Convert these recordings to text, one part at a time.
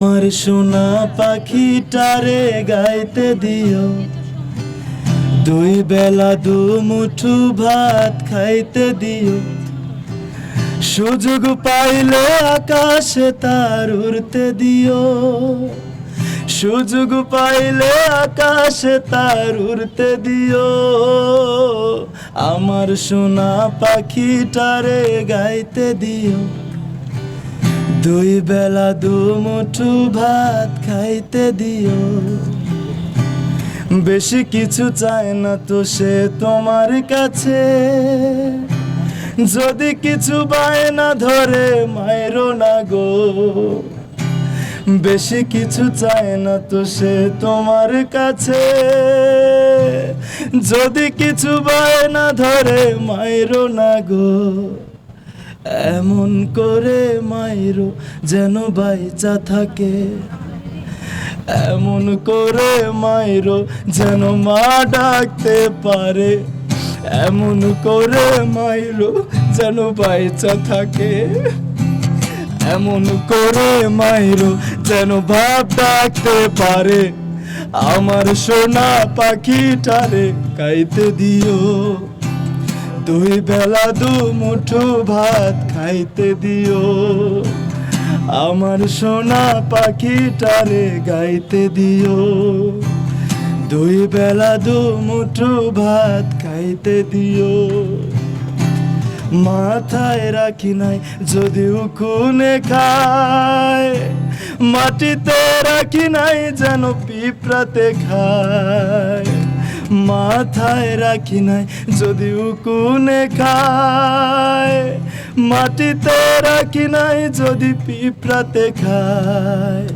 আমার সোনা পাখিটারে গাইতে দিও। দুই বেলা দু মুঠু ভাত খাইতে দিও। সুযোগ পাইলে আকাশে তার উড়তে দিও। সুযোগ পাইলে আকাশে তার উড়তে দিও। আমার সোনা পাখিটারে গাইতে দিও। দুই বেলা দু মুঠু ভাত খাইতে দিও। বেশি কিছু চায় না তো সে তোমার কাছে। যদি কিছু বায়না ধরে, মায়েরও না গো। বেশি কিছু চায় না তো সে তোমার কাছে। যদি কিছু বায়না ধরে, মায়েরও না গো। এমন করে মাইরো যেন বাইচা থাকে। এমন করে মাইরো যেন মা ডাকতে পারে। এমন করে মাইরো যেন বাইচা থাকে। এমন করে মাইরো যেন ভাব ডাকতে পারে। আমার সোনা পাখিটারে গাইতে দিও। দুই বেলা দু মুঠো ভাত খাইতে দিও। আমার সোনা পাখিটারে গাইতে দিও। দুই বেলা দু মুঠো ভাত খাইতে দিও। মাথায় রাখি নাই, যদিও খুনে খায়। মাটিতে রাখি নাই, যেন পিঁপড়াতে খায়। মাথায় রাখি নাই যদিও কুনে খায়। মাটিতে রাখি নাই, যদি পিঁপড়াতে খায়।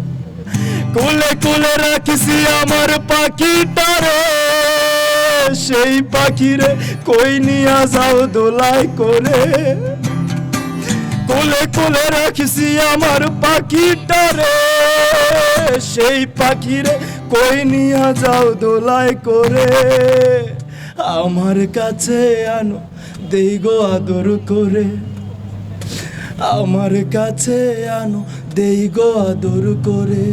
কুলে কুলে রাখিছি আমার পাখিটারে, সেই পাখিরে কই নিয়া যাও দোলাই করে। কোলে কোলে রাখিছি আমার পাখিটারে, সেই পাখিরে কই নিয়া যাও দোলাই করে? আমার কাছে আনো, দেই গো আদর করে। আমার কাছে আনো, দেই গো আদর করে।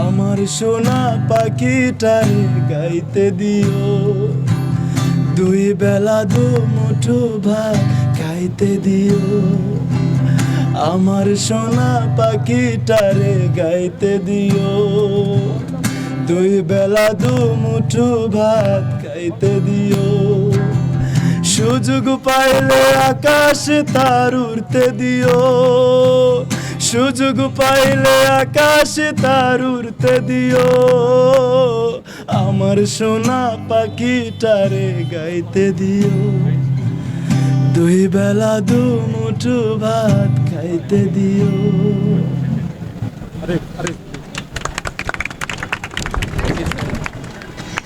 আমার সোনা পাখিটারে গাইতে দিও। দুই বেলা দু মুঠো ভাত খাইতে দিও। আমার সোনা পাখিটারে গাইতে দিও। দুই বেলা দু মুঠো ভাত খাইতে দিও। সুযোগ পাইলে আকাশ তার উড়তে দিও। সুযোগ পাইলে আকাশ তার উড়তে দিও। আমার সোনা পাখিটারে গাইতে দিও। দুই বেলা দু মুঠো ভাত খাইতে দিও। আরে আরে